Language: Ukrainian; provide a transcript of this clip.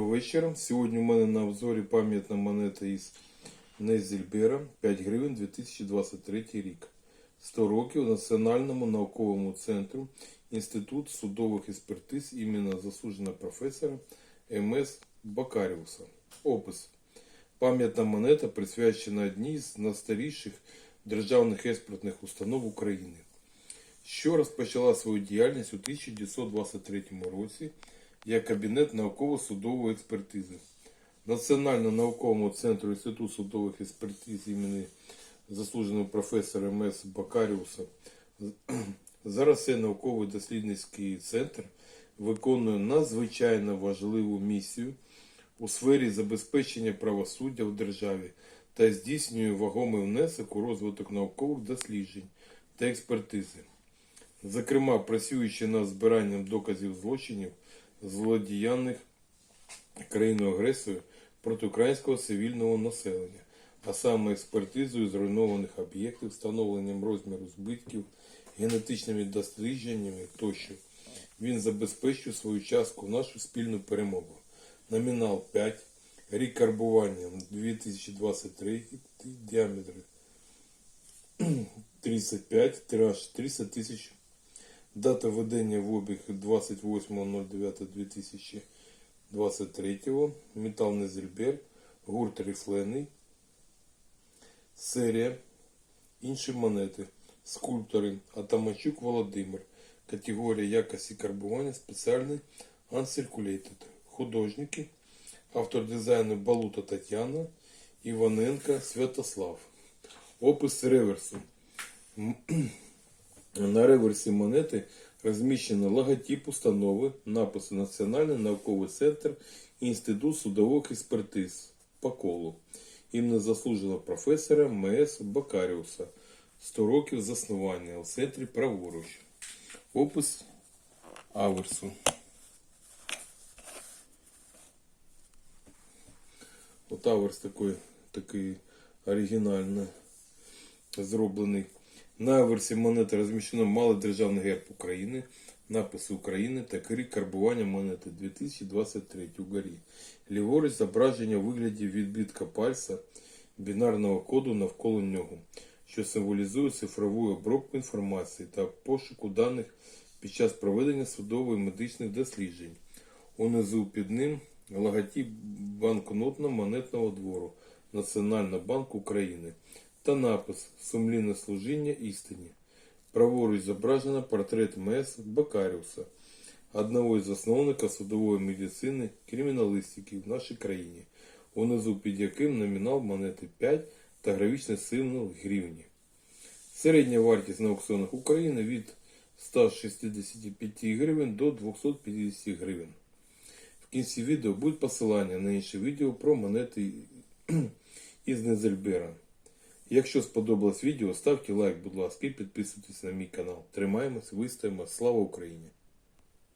вечора. Сьогодні у мене на обзорі пам'ятна монета із Незельбера 5 гривень 2023 рік. 100 років Національному науковому центру Інститут судових експертиз імені заслуженого професора М.С. Бакаріуса. Опис. Пам'ятна монета присвячена одній з найстаріших державних експертних установ України що розпочала свою діяльність у 1923 році як Кабінет науково-судової експертизи. Національному науковому центру Інституту судових експертиз імені заслуженого професора М.С. Бакаріуса. Зараз цей науковий дослідницький центр виконує надзвичайно важливу місію у сфері забезпечення правосуддя в державі та здійснює вагомий внесок у розвиток наукових досліджень та експертизи зокрема працюючи над збиранням доказів злочинів, злодіяних країною агресорою проти українського цивільного населення, а саме експертизою зруйнованих об'єктів, встановленням розміру збитків, генетичними дослідженнями тощо. Він забезпечує свою частку в нашу спільну перемогу. Номінал 5, рік карбування 2023, діаметр 35, тираж 300 тисяч Дата введення в обіг 28.09.2023. Метал Незельбер. Гурт рифлений. Серія. Інші монети. Скульптори. Атамачук Володимир. Категорія якості карбування спеціальний Uncirculated. Художники. Автор дизайну Балута Тетяна. Іваненка Святослав. Опис реверсу. На реверсі монети розміщено логотип установи, написи Національний науковий центр Інститут судових експертиз по колу. Іменно заслуженого професора М.С. Бакаріуса. 100 років заснування у центрі праворуч. Опис аверсу. От аверс такий, такий оригінально зроблений. На аверсі монети розміщено малий державний герб України, написи України та рік карбування монети 2023 угорі. Ліворуч зображення у вигляді відбитка пальця бінарного коду навколо нього, що символізує цифрову обробку інформації та пошуку даних під час проведення судових медичних досліджень. Унизу під ним логотип банкнотно-монетного двору Національного банку України та напис Сумлінне служіння істині. Праворуч зображено портрет М.С. Бакаріуса, одного із засновників судової медицини криміналістики в нашій країні, унизу під яким номінал монети 5 та графічний символ гривні. Середня вартість на аукціонах України від 165 гривень до 250 гривень. В кінці відео будуть посилання на інші відео про монети із Незельбера. Якщо сподобалось відео, ставте лайк, будь ласка, і підписуйтесь на мій канал. Тримаємось, вистоїмо. Слава Україні!